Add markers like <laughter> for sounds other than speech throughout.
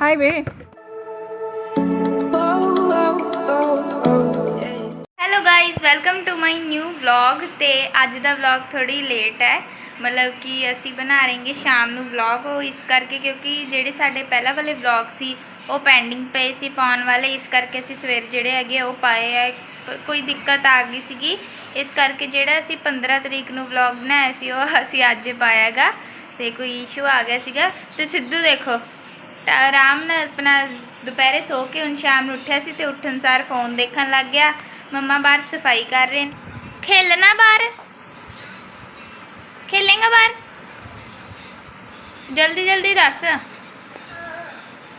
High way hello guys welcome to my new vlog ਤੇ ਅੱਜ ਦਾ vlog ਥੋੜੀ late ਹੈ। ਮਤਲਬ ਕਿ ਅਸੀਂ ਬਣਾ ਰਹੇਂਗੇ ਸ਼ਾਮ ਨੂੰ ਵਲੌਗ ਉਹ ਇਸ ਕਰਕੇ ਕਿਉਂਕਿ ਜਿਹੜੇ ਸਾਡੇ ਪਹਿਲਾਂ ਵਾਲੇ ਵਲੌਗ ਸੀ, ਉਹ ਪੈਂਡਿੰਗ ਪਏ ਸੀ ਪਾਉਣ ਵਾਲੇ। ਇਸ ਕਰਕੇ ਅਸੀਂ ਸਵੇਰ ਜਿਹੜੇ ਹੈਗੇ ਆ ਉਹ ਪਾਏ ਆ। ਕੋਈ ਦਿੱਕਤ ਆ ਗਈ ਸੀਗੀ। ਇਸ ਕਰਕੇ ਜਿਹੜਾ ਅਸੀਂ 15 ਤਰੀਕ ਨੂੰ ਵਲੌਗ ਬਣਾਇਆ ਸੀ, ਉਹ ਅਸੀਂ ਅੱਜ ਪਾਇਆਗਾ ਤੇ ਕੋਈ ਇਸ਼ੂ ਆ ਗਿਆ ਸੀਗਾ। ਤੇ ਸਿੱਧੂ ਦੇਖੋ। ਆਰਾਮ ਨਾਲ ਆਪਣਾ ਦੁਪਹਿਰੇ ਸੋ ਕੇ ਹੁਣ ਸ਼ਾਮ ਨੂੰ ਉੱਠਿਆ ਸੀ ਤੇ ਉੱਠਣ ਸਾਰ ਫੋਨ ਦੇਖਣ ਲੱਗ ਗਿਆ। ਮੰਮਾ ਬਾਹਰ ਸਫ਼ਾਈ ਕਰ ਰਹੇ ਨੇ। ਖੇਲਣਾ ਬਾਹਰ? ਖੇਲੇਗਾ ਬਾਹਰ? ਜਲਦੀ ਜਲਦੀ ਦੱਸ।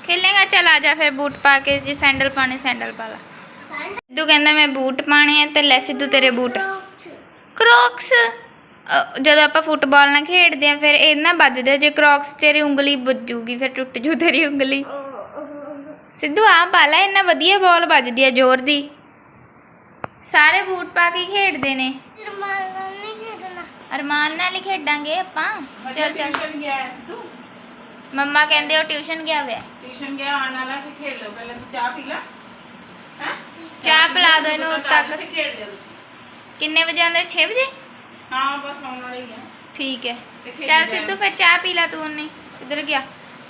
ਖੇਲੇਗਾ ਚਲ ਆ ਜਾ ਫਿਰ ਬੂਟ ਪਾ ਕੇ ਜੇ ਸੈਂਡਲ ਪਾਣੇ ਸੈਂਡਲ ਪਾ ਲਾ। ਸਿੱਧੂ ਕਹਿੰਦਾ ਮੈਂ ਬੂਟ ਪਾਣੇ ਆ ਤੇ ਲੈ ਸਿੱਧੂ ਤੇਰੇ ਬੂਟ। ਕ੍ਰੌਕਸ ਜਦੋਂ ਆਪਾਂ ਫੁੱਟਬਾਲ ਨਾਲ ਖੇਡਦੇ ਆ ਫਿਰ ਇਹ ਨਾ ਵੱਜਦੇ। ਜੇ ਕ੍ਰੌਕਸ ਤੇਰੀ ਉਂਗਲੀ ਵੱਜੂਗੀ ਫਿਰ ਟੁੱਟ ਜੂ ਤੇਰੀ ਉਂਗਲੀ। ਸਿੱਧੂ ਆ ਪਾ ਲੈ ਇੰਨਾ ਵਧੀਆ ਬਾਲ ਵੱਜਦੀ ਆ ਜ਼ੋਰ ਦੀ। ਸਾਰੇ ਬੂਟ ਪਾ ਕੇ ਖੇਡਦੇ ਨੇ। ਅਰਮਾਨ ਨਾਲ ਹੀ ਖੇਡਾਂਗੇ ਆਪਾਂ। ਚੱਲ ਚੱਲ। ਟਿਊਸ਼ਨ ਗਿਆ ਹੈ ਸਿੱਧੂ? ਮੰਮਾ ਕਹਿੰਦੇ ਉਹ ਟਿਊਸ਼ਨ ਗਿਆ ਹੋਇਆ। ਟਿਊਸ਼ਨ ਗਿਆ ਆਉਣ ਵਾਲਾ ਫਿਰ ਖੇਡ ਲਓ। ਪਹਿਲਾਂ ਤੂੰ ਚਾਹ ਪੀ ਲੈ। ਹੈ? ਚਾਹ ਪਿਲਾ ਦਿਓ ਇਹਨੂੰ ਤੱਕ ਤੇ ਖੇਡ ਲਿਓ ਤੁਸੀਂ। ਕਿੰਨੇ ਵਜੇ ਆਉਂਦੇ? 6 ਵਜੇ? ਹਾਂ ਬਸ ਆਉਣ ਵਾਲਾ ਹੀ ਹੈ ਠੀਕ ਹੈ। ਚੱਲ। ਸਿੱਧੂ ਫਿਰ ਚਾਹ ਪੀ ਲੈ ਤੂੰ ਉਹਨੇ। ਕਿੱਧਰ ਗਿਆ।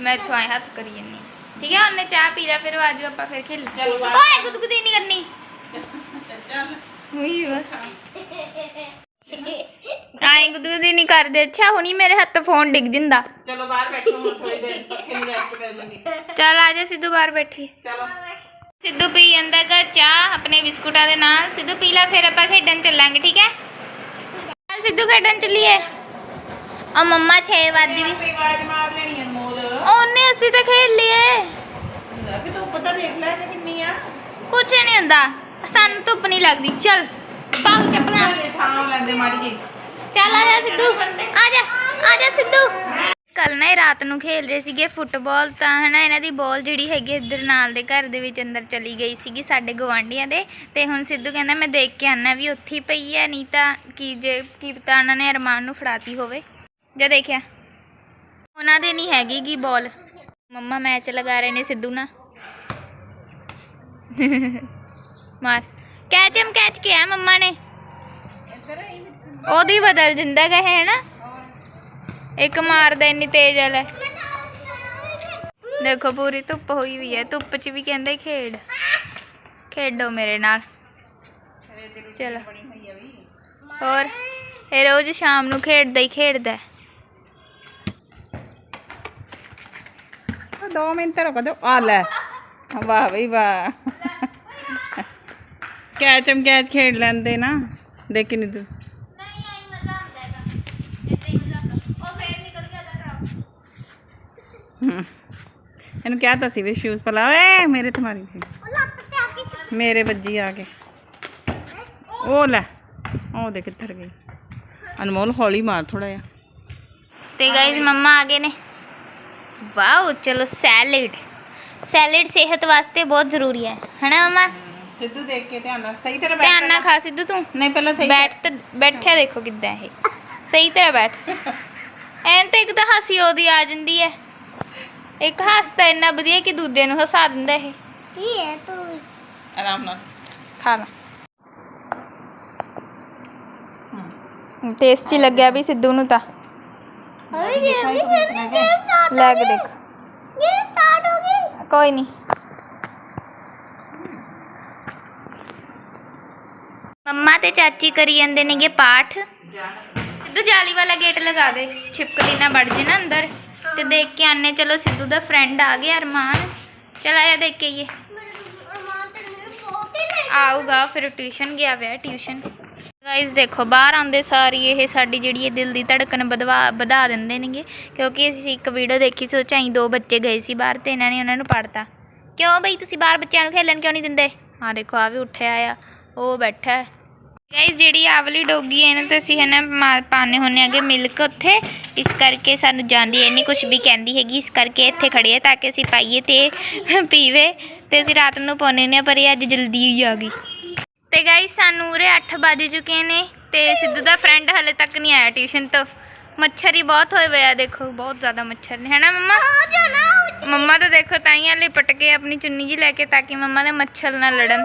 ਮੈਂ ਇੱਥੋਂ ਆਏ ਹੱਥ ਕਰੀ ਜੰਨੀ ਠੀਕ ਹੈ ਉਹਨੇ ਚਾਹ ਪੀ ਲਿਆ ਫਿਰ ਆਜੂ ਆਪਾਂ ਫਿਰ ਖੇਲ ਚਲੋ ਓਏ ਗੁਦਗੁਦੀ ਨਹੀਂ ਕਰਨੀ। ਚੱਲ। ਉਹੀ ਬਸ। ਆਏ ਗੁਦਗੁਦੀ ਨਹੀਂ ਕਰਦੇ। ਅੱਛਾ ਹੁਣੀ ਮੇਰੇ ਹੱਥ ਫੋਨ ਡਿੱਗ ਜਿੰਦਾ। ਚਲੋ ਬਾਹਰ ਬੈਠੋ ਹੁਣ ਥੋੜੀ ਦੇਰ ਪੱਖੇ ਨੂੰ ਰੈਸਟ ਕਰ ਲੂੰਗੀ ਚੱਲ ਆ ਜਾ ਸਿੱਧੂ ਬਾਹਰ ਬੈਠੀ। ਚਲੋ। ਸਿੱਧੂ ਪੀ ਜਾਂਦਾ ਗਾ ਚਾਹ ਆਪਣੇ ਬਿਸਕੁਟਾਂ ਦੇ ਨਾਲ। ਸਿੱਧੂ ਪੀ ਲੈ ਫਿਰ ਆਪਾਂ ਖੇਡਣ ਚੱਲਾਂਗੇ ਠੀਕ ਹੈ? ਚੱਲ ਸਿੱਧੂ ਖੇਡਣ ਚੱਲੀਏ। ਆ ਮੰਮਾ 6 ਵਜੇ ਦੀ ਆਪੇ ਆਵਾਜ਼ ਮਾਰ ਲੈਣੀ ਅਨਮੋਲ ਉਹਨੇ ਅਸੀਂ ਤਾਂ ਖੇਡ ਲਈਏ। ਲੈ ਵੀ ਤੂੰ ਪਤਾ ਦੇਖ ਲੈ ਤੇ ਕਿੰਨੀ ਆ। ਕੁਛ ਨਹੀਂ ਹੁੰਦਾ। ਸਾਨੂੰ ਧੁੱਪ ਨਹੀਂ ਲੱਗਦੀ। ਚੱਲ ਪਾਉ ਚੱਪਣਾ ਇਹ ਛਾਂ ਲੈਂਦੇ ਮਾੜੀ ਜੀ ਚੱਲ ਆ ਜਾ ਸਿੱਧੂ। ਆ ਜਾ ਆ ਜਾ ਸਿੱਧੂ। ਕੱਲ ਨਾ ਇਹ ਰਾਤ ਨੂੰ ਖੇਲ ਰਹੇ ਸੀਗੇ ਫੁੱਟਬਾਲ, ਤਾਂ ਹਨਾ ਇਹਨਾਂ ਦੀ ਬਾਲ ਜਿਹੜੀ ਹੈਗੀ ਇੱਧਰ ਨਾਲ ਦੇ ਘਰ ਦੇ ਵਿੱਚ ਅੰਦਰ ਚਲੀ ਗਈ ਸੀਗੀ ਸਾਡੇ ਗਵਾਂਢੀਆਂ ਦੇ, ਤੇ ਹੁਣ ਸਿੱਧੂ ਕਹਿੰਦਾ ਮੈਂ ਦੇਖ ਕੇ ਆਣਾ ਵੀ ਉੱਥੇ ਪਈ ਹੈ ਨਹੀਂ ਤਾਂ ਕੀ ਜੇ, ਕੀ ਪਤਾ ਉਹਨਾਂ ਨੇ ਅਰਮਾਨ ਨੂੰ ਫੜਾਤੀ ਹੋਵੇ। ਜਾਂ ਦੇਖਿਆ। ਉਹਨਾਂ ਦੇ ਨਹੀਂ ਹੈਗੀ ਗੀ ਬਾਲ ਮੰਮਾ ਮੈਚ ਲਗਾ ਰਹੇ ਨੇ ਸਿੱਧੂ ਨਾਲ। ਮਾਰ। ਕੈਚ, ਹਮ ਕੈਚ ਕਿਹਾ ਮੰਮਾ ਨੇ। ਉਹਦੀ ਬਦਲ ਦਿੰਦਾ ਗਾ ਹੈ ਨਾ ਇੱਕ ਮਾਰਦਾ ਇੰਨੀ ਤੇਜ਼ ਵਾਲਾ ਦੇਖੋ, ਪੂਰੀ ਧੁੱਪ ਹੋਈ ਵੀ ਹੈ। ਧੁੱਪ 'ਚ ਵੀ ਕਹਿੰਦੇ ਖੇਡ। ਖੇਡੋ ਮੇਰੇ ਨਾਲ। ਚਲੋ। ਹੋਰ, ਇਹ ਰੋਜ਼ ਸ਼ਾਮ ਨੂੰ ਖੇਡਦਾ ਹੀ ਖੇਡਦਾ ਹੈ। 2 ਮਿੰਟ ਰੁਕ ਦੋ ਆ ਲੈ। ਵਾਹ ਬਈ ਵਾਹ। ਕੈਚਮ ਕੈਚ ਖੇਡ ਲੈਂਦੇ ਨਾ। ਦੇਖ ਨਹੀਂ ਤੂੰ ਨਹੀਂ ਆਈ ਮਜ਼ਾ ਆਉਂਦਾ ਹੈਗਾ ਏਦਾਂ ਹੀ ਮਜ਼ਾ ਆਉਂਦਾ ਉਹ ਫੇਰ ਨਿਕਲ ਗਿਆ ਦਾ ਹਮ। ਇਹਨੂੰ ਕਿਹਾ ਤਾਂ ਸੀ ਵੀ ਸ਼ੂਜ਼ ਪਲਾ ਓਏ ਮੇਰੇ ਤੇ ਮਾਰੀ ਸੀ। ਮੇਰੇ ਵੱਜੀ ਆ ਕੇ। ਉਹ ਲੈ ਉਹ ਦੇ ਕਿੱਧਰ ਗਈ। ਅਨਮੋਲ ਹੌਲੀ ਮਾਰ ਥੋੜਾ ਜਿਹਾ। ਤੇ ਗਾਇਜ਼ ਮੰਮਾ ਆ ਗਏ ਨੇ। ਵਾਓ ਚਲੋ ਸੈਲਡ ਸੈਲਡ ਸਿਹਤ ਵਾਸਤੇ ਬਹੁਤ ਜ਼ਰੂਰੀ ਹੈ। ਹਨਾ ਮੰਮਾ? ਸਿੱਧੂ ਦੇਖ ਕੇ ਧਿਆਨ ਨਾਲ ਸਹੀ ਤਰ੍ਹਾਂ ਧਿਆਨ ਨਾਲ ਖਾ ਸਿੱਧੂ ਤੂੰ। ਨਹੀਂ ਪਹਿਲਾਂ ਸਹੀ ਬੈਠ ਤੇ ਬੈਠਿਆ ਦੇਖੋ ਕਿੱਦਾਂ ਇਹ। ਸਹੀ ਤਰ੍ਹਾਂ ਬੈਠ। <laughs> ਐਨ ਤੇ ਇੱਕ ਤਾਂ ਹਾਸੀ ਉਹਦੀ ਆ ਜਾਂਦੀ ਹੈ। ਇੱਕ ਹੱਸਦਾ ਇੰਨਾ ਵਧੀਆ ਕਿ ਦੂਜੇ ਨੂੰ ਹਸਾ ਦਿੰਦਾ ਇਹ। ਆਰਾਮ ਨਾਲ। ਖਾ ਲਾ। ਟੇਸਟੀ ਲੱਗਿਆ ਵੀ ਸਿੱਧੂ ਨੂੰ ਤਾਂ। ਲੈ ਕੇ ਦੇਖ। ਕੋਈ ਨਹੀਂ ਮੰਮਾ ਤੇ ਚਾਚੀ ਕਰੀ ਜਾਂਦੇ ਨੇਗੇ ਪਾਠ। ਸਿੱਧੂ ਜਾਲੀ ਵਾਲਾ ਗੇਟ ਲਗਾ ਦੇ। ਛਿਪਕਲੀ ਨਾ ਵੜ ਜੇ ਨਾ ਅੰਦਰ। ਤੇ ਦੇਖ ਕੇ ਆਨੇ ਚਲੋ ਸਿੱਧੂ ਦਾ ਫਰੈਂਡ ਆ ਗਿਆ ਅਰਮਾਨ। ਚਲ ਆਇਆ ਦੇਖ ਕੇ ਆਈਏ। ਆਊਗਾ, ਫਿਰ ਟਿਊਸ਼ਨ ਗਿਆ ਹੋਇਆ ਟਿਊਸ਼ਨ ਗਾਇਸ ਦੇਖੋ, ਬਾਹਰ ਆਉਂਦੇ ਸਾਰੀ ਇਹ ਸਾਡੀ ਜਿਹੜੀ ਇਹ ਦਿਲ ਦੀ ਧੜਕਨ ਵਧਵਾ ਵਧਾ ਦਿੰਦੇ ਨੇਗੇ। ਕਿਉਂਕਿ ਅਸੀਂ ਇੱਕ ਵੀਡੀਓ ਦੇਖੀ ਸੀ, ਉਹ ਚਾਈ ਦੋ ਬੱਚੇ ਗਏ ਸੀ ਬਾਹਰ ਤੇ ਇਹਨਾਂ ਨੇ ਉਹਨਾਂ ਨੂੰ ਪੜਤਾ। ਕਿਉਂ ਬਈ ਤੁਸੀਂ ਬਾਹਰ ਬੱਚਿਆਂ ਨੂੰ ਖੇਲਣ ਕਿਉਂ ਨਹੀਂ ਦਿੰਦੇ? ਆ ਦੇਖੋ ਆ ਵੀ ਉੱਠਿਆ ਆ, ਉਹ ਬੈਠਾ ਗਾਇਸ ਜਿਹੜੀ ਆਵਲੀ ਡੋਗੀ ਹੈ ਇਹਨੂੰ ਤਾਂ ਅਸੀਂ ਹੈ ਨਾ ਮਾ- ਪਾਉਂਦੇ ਹੁੰਦੇ ਆਗੇ ਮਿਲਕ ਉੱਥੇ। ਇਸ ਕਰਕੇ ਸਾਨੂੰ ਜਾਂਦੀ ਹੈ ਨਹੀਂ ਕੁਝ ਵੀ ਕਹਿੰਦੀ ਹੈਗੀ। ਇਸ ਕਰਕੇ ਇੱਥੇ ਖੜੀ ਹੈ ਤਾਂ ਕਿ ਅਸੀਂ ਪਾਈਏ ਤੇ ਪੀਵੇ। ਤੇ ਅਸੀਂ ਰਾਤ ਨੂੰ ਪਾਉਂਦੇ ਹੁੰਦੇ ਹਾਂ ਪਰ ਇਹ ਅੱਜ ਜਲਦੀ ਹੀ ਆ ਗਈ। ਤੇ ਗਾਇਸ ਸਾਨੂੰ ਉਰੇ 8 ਵੱਜ ਚੁੱਕੇ ਨੇ ਤੇ ਸਿੱਧੂ ਦਾ ਫਰੈਂਡ ਹਲੇ ਤੱਕ ਨਹੀਂ ਆਇਆ ਟਿਊਸ਼ਨ ਤੋਂ। ਮੱਛਰ ਹੀ ਬਹੁਤ ਹੋਏ ਹੋਏ ਆ ਦੇਖੋ ਬਹੁਤ ਜ਼ਿਆਦਾ ਮੱਛਰ ਨੇ। ਹੈ ਨਾ ਮੰਮਾ ਮੰਮਾ ਤਾਂ ਦੇਖੋ ਤਾਈਆਂ ਲਿਪਟ ਕੇ ਆਪਣੀ ਚੁੰਨੀ ਜੀ ਲੈ ਕੇ ਤਾਂ ਕਿ ਮੰਮਾ ਦੇ ਮੱਛਰ ਨਾ ਲੜਨ।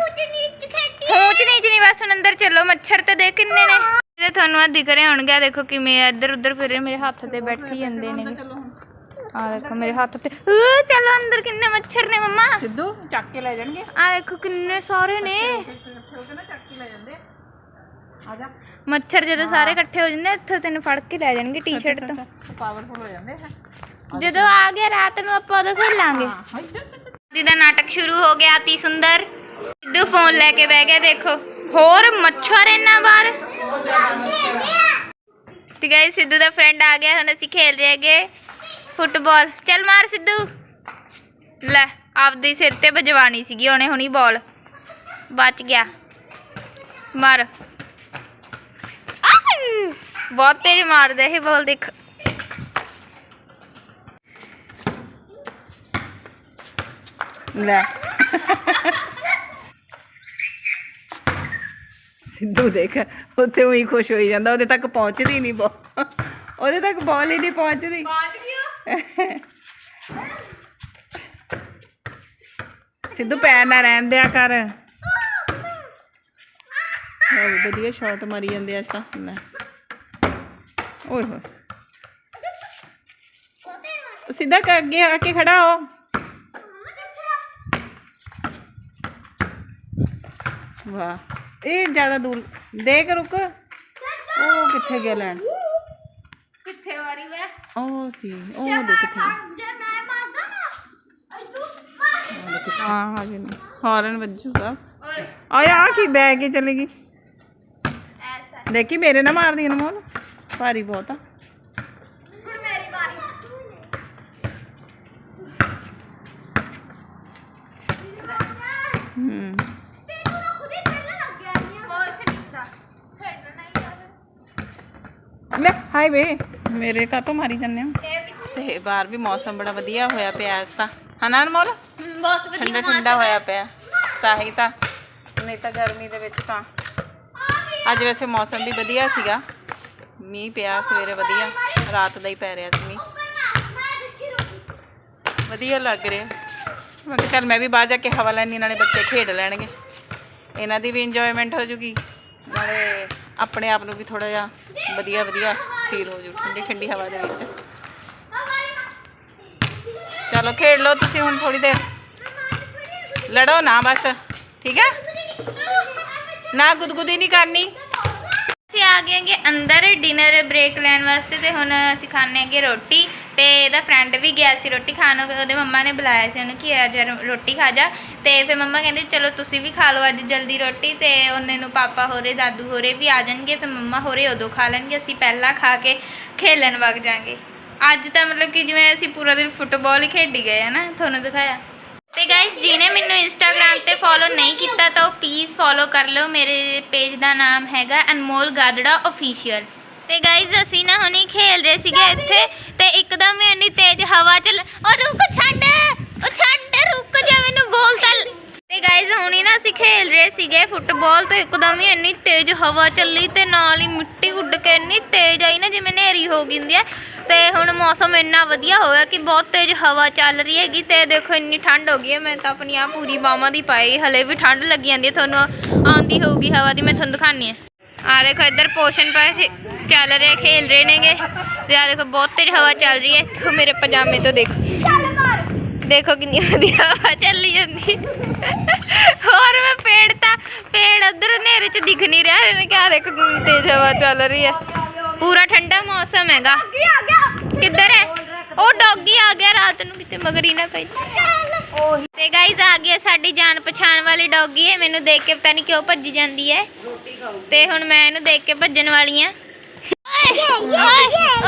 ਪਹੁੰਚ ਨਹੀਂ ਬਸ ਹੁਣ ਅੰਦਰ ਚੱਲੋ ਮੱਛਰ ਤੇ ਦੇਖ ਕਿੰਨੇ ਨੇ। ਇਹ ਤੁਹਾਨੂੰ ਆ ਦਿਖ ਰਹੇ ਹੋਣਗੇ ਆਹ ਦੇਖੋ ਕਿਵੇਂ ਇੱਧਰ ਉੱਧਰ ਫਿਰ ਰਹੇ ਮੇਰੇ ਹੱਥ ਤੇ ਬੈਠੀ ਜਾਂਦੇ ਨੇ। ਚਲੋ। ਹੁਣ ਆ ਦੇਖੋ ਮੇਰੇ ਹੱਥ ਤੇ ਊ, ਚਲੋ ਅੰਦਰ ਕਿੰਨੇ ਮੱਛਰ ਨੇ ਮੰਮਾ। ਸਿੱਧੂ ਚੱਕ ਕੇ ਲੈ ਜਾਣਗੇ। ਆ ਦੇਖੋ ਕਿੰਨੇ ਸਾਰੇ ਨੇ। ਹੋ ਕੇ ਨਾ ਚੱਕ ਕੇ ਲੈ ਜਾਂਦੇ। ਆ ਜਾ। ਮੱਛਰ ਜਦੋਂ ਸਾਰੇ ਇਕੱਠੇ ਹੋ ਜਾਂਦੇ ਇੱਥੇ ਤੈਨੂੰ ਫੜ ਕੇ ਲੈ ਜਾਣਗੇ ਟੀ-ਸ਼ਰਟ ਤੋਂ। ਪਾਵਰਫੁਲ ਹੋ ਜਾਂਦੇ ਹੈ। ਜਦੋਂ ਆ ਗਿਆ ਰਾਤ ਨੂੰ ਆਪਾਂ ਉਦੋਂ ਖੇਲਾਂਗੇ ਹਾਂ ਹਾਈ ਚੱਲ ਚੱਲ ਚੱਲ। ਦੀ ਦਾ ਨਾਟਕ ਸ਼ੁਰੂ ਹੋ ਗਿਆ ਅਤੀ ਸੁੰਦਰ। ਸਿੱਧੂ ਫੋਨ ਲੈ ਕੇ ਬਹਿ ਗਿਆ, ਦੇਖੋ। ਹੋਰ ਮੱਛਰ ਇੰਨਾ ਬਾਹਰ? ਤੇ ਗਾਇਸ, ਸਿੱਧੂ ਦਾ ਫਰੈਂਡ ਆ ਗਿਆ, ਹੁਣ ਅਸੀਂ ਖੇਲ ਰਹੇ ਹੈਗੇ ਫੁੱਟਬਾਲ। ਚੱਲ ਮਾਰ ਸਿੱਧੂ। ਲੈ, ਆਪਦੇ ਸਿਰ ਤੇ ਵਜਵਾਣੀ ਸੀਗੀ, ਉਹਨੇ ਹੁਣੀ ਬਾਲ ਬਚ ਗਿਆ। ਮਾਰ। ਆਹ! ਬਹੁਤ ਤੇਜ਼ ਮਾਰਦਾ ਇਹ ਬਾਲ ਦੇਖ। ਲੈ। ਸਿੱਧੂ ਦੇਖ ਉੱਥੇ ਉਹੀ ਖੁਸ਼ ਹੋਈ ਜਾਂਦਾ ਉਹਦੇ ਤੱਕ ਪਹੁੰਚਦੀ ਨਹੀਂ ਬੋ ਉਹਦੇ ਤੱਕ ਬੋਲ ਹੀ ਨਹੀਂ ਪਹੁੰਚਦੀ। ਬਾਜ ਗਿਆ ਸਿੱਧੂ ਪੈਰ ਨਾ ਰਹਿਣ ਦਿਆ ਕਰ। ਉਹ ਵਧੀਆ ਸ਼ਾਟ ਮਾਰੀ ਜਾਂਦੇ ਆ ਤਾਂ ਲੈ। ਓਏ ਹੋਏ। ਸਿੱਧਾ ਕਰ ਅੱਗੇ ਆ ਕੇ ਖੜਾ ਹੋ। ਵਾਹ। ਇਹ ਜ਼ਿਆਦਾ ਦੂਰ ਦੇਖ ਰੁਕ। ਉਹ ਕਿੱਥੇ ਗਿਆ ਲੈਣ? ਕਿੱਥੇ ਵਾਰੀ ਵੇ? ਉਹ ਸੀ ਉਹ ਦੇ ਕਿੱਥੇ। ਗਿਆ ਜੇ ਮੈਂ ਮਾਰਦਾ ਨਾ ਹਾਂ ਆ ਗਏ ਹਾਰਨ ਵੱਜੂਗਾ। ਔਰ ਆਇਆ ਆ ਕੀ ਬੈਗ ਕੇ ਚਲੇਗੀ ਐਸਾ ਦੇਖੀ ਮੇਰੇ ਨਾ ਮਾਰਦੀ ਅਨਮੋਲ ਭਾਰੀ ਬਹੁਤ ਆ ਹੁਣ ਮੇਰੀ ਵਾਰੀ ਹੂੰ ਤੈਨੂੰ ਤਾਂ ਖੁਦ ਹੀ ਖੇਡਣ ਲੱਗ ਗਿਆ ਕੁਛ ਨਹੀਂ ਹੁੰਦਾ ਖੇਡਣਾ ਹੀ ਆ ਹਾਈ ਵੇ ਮੇਰੇ ਕਾ ਤੋਂ ਮਾਰੀ ਜਾਂਦੇ ਹੋ? ਵੀ ਤੇ ਬਾਹਰ ਵੀ ਮੌਸਮ ਬੜਾ ਵਧੀਆ ਹੋਇਆ ਪਿਆ ਇਸ ਤਾਂ। ਹਨਾ ਅਨਮੋਲ? ਬਹੁਤ ਵਧੀਆ ਠੰਡਾ ਠੰਡਾ ਹੋਇਆ ਪਿਆ। ਤਾਂ ਹੀ ਤਾਂ ਨਹੀਂ ਤਾਂ ਗਰਮੀ ਦੇ ਵਿੱਚ ਤਾਂ। ਅੱਜ ਵੈਸੇ ਮੌਸਮ ਵੀ ਵਧੀਆ ਸੀਗਾ। ਮੀਂਹ ਪਿਆ ਸਵੇਰੇ ਵਧੀਆ ਰਾਤ ਦਾ ਹੀ ਪੈ ਰਿਹਾ ਸੀ ਮੀਂਹ। ਵਧੀਆ ਲੱਗ ਰਿਹਾ। ਮੈਂ ਕਿਹਾ ਚੱਲ ਮੈਂ ਵੀ ਬਾਹਰ ਜਾ ਕੇ ਹਵਾ ਲੈਣੀ ਨਾਲੇ ਬੱਚੇ ਖੇਡ ਲੈਣਗੇ। ਇਹਨਾਂ ਦੀ ਵੀ ਇੰਜੋਇਮੈਂਟ ਹੋ ਜੂਗੀ। ਨਾਲੇ ਆਪਣੇ ਆਪ ਨੂੰ ਵੀ ਥੋੜਾ ਜਿਹਾ ਵਧੀਆ ਵਧੀਆ ਫੀਲ ਹੋ ਜੂ ਠੰਡੀ ਠੰਡੀ ਹਵਾ ਦੇ ਵਿੱਚ। ਚਲੋ, ਖੇਡ ਲਓ ਤੁਸੀਂ ਹੁਣ ਥੋੜੀ ਦੇਰ। ਲੜੋ ਨਾ ਬਸ, ਠੀਕ ਹੈ? ਨਾ ਗੁਦਗੁਦੀ ਨਹੀਂ ਕਰਨੀ। ਅਸੀਂ ਆ ਗਏ ਅੰਦਰ ਡਿਨਰ ਬ੍ਰੇਕ ਲੈਣ ਵਾਸਤੇ ਤੇ ਹੁਣ ਅਸੀਂ ਖਾਣੇ ਹੈਗੇ ਰੋਟੀ। ਤੇ ਇਹਦਾ ਫਰੈਂਡ ਵੀ ਗਿਆ ਸੀ ਰੋਟੀ ਖਾਣ ਉਹਦੇ ਮੰਮਾ ਨੇ ਬੁਲਾਇਆ ਸੀ ਉਹਨੂੰ ਕਿ ਅੱਜ ਰੋ- ਰੋਟੀ ਖਾ ਜਾ। ਤੇ ਫਿਰ ਮੰਮਾ ਕਹਿੰਦੇ, ਚਲੋ ਤੁਸੀਂ ਵੀ ਖਾ ਲਓ ਅੱਜ ਜਲਦੀ ਰੋਟੀ ਤੇ ਉਹਨੇ ਨੂੰ ਪਾਪਾ ਹੋਰੇ, ਦਾਦੂ ਹੋਰੇ ਵੀ ਆ ਜਾਣਗੇ, ਫਿਰ ਮੰਮਾ ਹੋਰੇ ਉਦੋਂ ਖਾ ਲੈਣਗੇ, ਅਸੀਂ ਪਹਿਲਾਂ ਖਾ ਕੇ ਖੇਲਣ ਵਗ ਜਾਾਂਗੇ। ਅੱਜ ਤਾਂ ਮਤਲਬ ਕਿ ਜਿਵੇਂ ਅਸੀਂ ਪੂਰਾ ਦਿਨ ਫੁੱਟਬਾਲ ਹੀ ਖੇਡੀ ਗਏ ਹੈ ਨਾ, ਤੁਹਾਨੂੰ ਦਿਖਾਇਆ। ਤੇ ਗਾਇਸ ਜਿਹਨੇ ਮੈਨੂੰ ਇੰਸਟਾਗ੍ਰam ਤੇ ਫੋਲੋ ਨਹੀਂ ਕੀਤਾ ਤਾਂ ਉਹ ਪਲੀਜ਼ ਫੋਲੋ ਕਰ ਲਓ। ਮੇਰੇ ਪੇਜ ਦਾ ਨਾਮ ਹੈਗਾ ਅਨਮੋਲ ਗਾਦੜਾ ਅਫੀਸ਼ੀਅਲ ਤੇ ਗਾਇਸ ਅਸੀਂ ਨਾ ਹੁਣੀ ਖੇਲ ਰਹੇ ਸੀਗੇ ਇੱਥੇ ਤੇ ਇੱਕਦਮ ਹੀ ਇੰਨੀ ਤੇਜ਼ ਹਵਾ ਚੱਲ ਉਹ ਰੁਕ ਛੱਡ! ਉਹ ਛੱਡ ਰੁਕ ਜਾ ਮੈਨੂੰ ਬੋਲ ਚੱਲ ਤੇ ਗਾਇਸ ਹੁਣੀ ਨਾ ਅਸੀਂ ਖੇਲ ਰਹੇ ਸੀਗੇ ਫੁੱਟਬਾਲ ਤੇ ਇੱਕਦਮ ਹੀ ਇੰਨੀ ਤੇਜ਼ ਹਵਾ ਚੱਲੀ ਤੇ ਨਾਲ ਹੀ ਮਿੱਟੀ ਉੱਡ ਕੇ ਇੰਨੀ ਤੇਜ਼ ਆਈ ਨਾ ਜਿਵੇਂ ਹਨੇਰੀ ਹੋ ਗਈ ਹੁੰਦੀ ਹੈ ਤੇ ਹੁਣ ਮੌਸਮ ਇੰਨਾ ਵਧੀਆ ਹੋ ਗਿਆ ਕਿ ਬਹੁਤ ਤੇਜ਼ ਹਵਾ ਚੱਲ ਰਹੀ ਹੈਗੀ ਤੇ ਦੇਖੋ ਇੰਨੀ ਠੰਡ ਹੋ ਗਈ ਹੈ। ਮੈਂ ਤਾਂ ਆਪਣੀ ਆ ਪੂਰੀ ਬਾਹਾਂ ਦੀ ਪਾਈ ਹਲੇ ਵੀ ਠੰਡ ਲੱਗੀ ਜਾਂਦੀ ਹੈ। ਤੁਹਾਨੂੰ ਆਉਂਦੀ ਹੋਊਗੀ ਹਵਾ ਦੀ ਮੈਂ ਤੁਹਾਨੂੰ ਦਿਖਾਣੀ ਹੈ। ਆ ਦੇਖੋ ਇੱਧਰ ਪੋਸ਼ਨ ਪਾ ਚੱਲ ਰਹੇ ਖੇਲ ਰਹੇ ਨੇਗੇ। ਤੇ ਆ ਦੇਖੋ ਬਹੁਤ ਤੇਜ਼ ਹਵਾ ਚੱਲ ਰਹੀ ਹੈ। ਦੇਖੋ ਮੇਰੇ ਪਜਾਮੇ ਤੋਂ ਦੇਖੋ। ਦੇਖੋ ਕਿੰਨੀ ਵਧੀਆ ਹਵਾ ਚੱਲੀ ਜਾਂਦੀ। ਹੋਰ ਮੈਂ ਪੇੜ ਤਾਂ ਪੇੜ ਉਧਰ ਹਨੇਰੇ ਚ ਦਿਖ ਨਹੀਂ ਰਿਹਾ। ਮੈਂ ਕਿਹਾ ਦੇਖੋ ਕਿੰਨੀ ਤੇਜ਼ ਹਵਾ ਚੱਲ ਰਹੀ ਹੈ। ਪੂਰਾ ਠੰਡਾ ਮੌਸਮ ਹੈਗਾ। ਕਿੱਧਰ ਹੈ? ਉਹ ਡੌਗੀ ਆ ਗਿਆ ਰਾਤ ਨੂੰ ਕਿਤੇ ਮਗਰ ਨਾ ਪਈ। ਤੇ ਗਾਈਜ਼ ਆ ਗਿਆ ਸਾਡੀ ਜਾਣ ਪਛਾਣ ਵਾਲੀ ਡੌਗੀ। ਹੈ ਮੈਨੂੰ ਦੇਖ ਕੇ ਪਤਾ ਨਹੀਂ ਕਿਉਂ ਭੱਜੀ ਜਾਂਦੀ ਹੈ। ਤੇ ਹੁਣ ਮੈਂ ਇਹਨੂੰ ਦੇਖ ਕੇ ਭੱਜਣ ਵਾਲੀ ਆ ਓਏ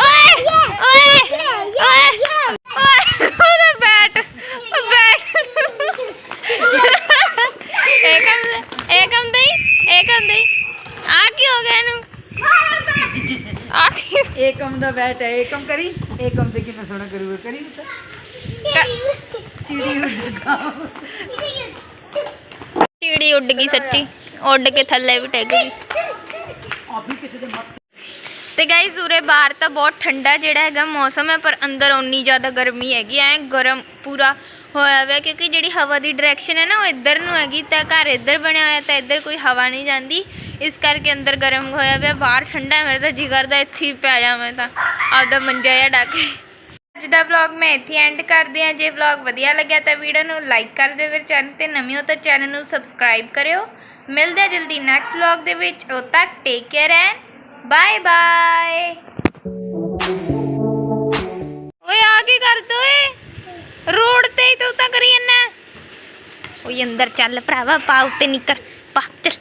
ਓਏ ਓਏ ਓਏ ਓਏ ਉਹਦਾ ਬੈਟ ਉਹ ਬੈਟ ਇਹ ਕੰਮ ਇਹ ਕੰਮ ਦਈ ਇਹ ਕੰਮ ਦਈ ਆ ਕੀ ਹੋ ਗਿਆ ਇਹਨੂੰ ਆ ਕੀ ਤੇ ਕਿੰਨਾ ਸੋਹਣਾ ਗਾਇਜ਼ ਉਰੇ ਬਾਹਰ ਤਾਂ ਬਹੁਤ ਠੰਡਾ ਜਿਹੜਾ ਹੈਗਾ ਮੌਸਮ ਹੈ, ਪਰ ਅੰਦਰ ਉਨੀ ਜ਼ਿਆਦਾ ਗਰਮੀ ਹੈਗੀ ਐ ਗਰਮ ਪੂਰਾ ਹੋਇਆ ਹੋਇਆ, ਕਿਉਂਕਿ ਜਿਹੜੀ ਹਵਾ ਦੀ ਡਾਇਰੈਕਸ਼ਨ ਹੈ ਨਾ, ਉਹ ਇੱਧਰ ਨੂੰ ਹੈਗੀ, ਤਾਂ ਘਰ ਇੱਧਰ ਬਣਿਆ ਹੋਇਆ, ਤਾਂ ਇੱਧਰ ਕੋਈ ਹਵਾ ਨਹੀਂ ਜਾਂਦੀ। ਇਸ ਕਰਕੇ ਅੰਦਰ ਗਰਮ ਹੋਇਆ ਹੋਇਆ ਬਾਹਰ ਠੰਡਾ ਹੈ, ਮੇਰਾ ਤਾਂ ਜਿਗਰ ਦਾ ਇੱਥੇ ਹੀ ਪੈ ਜਾਵਾਂ ਤਾਂ ਆਪਦਾ ਮੰਜਾ ਜਿਹਾ ਢੱਕ ਕੇ। ਅੱਜ ਦਾ ਵਲੌਗ ਮੈਂ ਇੱਥੇ ਐਂਡ ਕਰਦੀ ਹਾਂ, ਜੇ ਵਲੌਗ ਵਧੀਆ ਲੱਗਿਆ ਤਾਂ ਵੀਡੀਓ ਨੂੰ ਲਾਈਕ ਕਰ ਦਿਓ, ਅਗਰ ਚੈਨਲ ਤੇ ਨਵੇਂ ਹੋ ਤਾਂ ਚੈਨਲ ਨੂੰ ਸਬਸਕ੍ਰਾਈਬ ਕਰਿਓ। ਮਿਲਦੇ ਹਾਂ ਜਲਦੀ ਨੈਕਸਟ ਵਲੌਗ ਦੇ ਵਿੱਚ, ਉਦੋਂ ਤੱਕ take care and bye bye ਓਏ, ਆ ਕੀ ਕਰਦਾ ਓਏ? ਰੋਡ ਤੇ ਹੀ ਤੂੰ ਤਾਂ ਕਰੀ ਜੰਨਾ ਓਏ, ਅੰਦਰ ਚੱਲ ਭਰਾਵਾ ਪਾ ਉੱਤੇ ਨਿਕਰ ਪਾ ਚੱਲ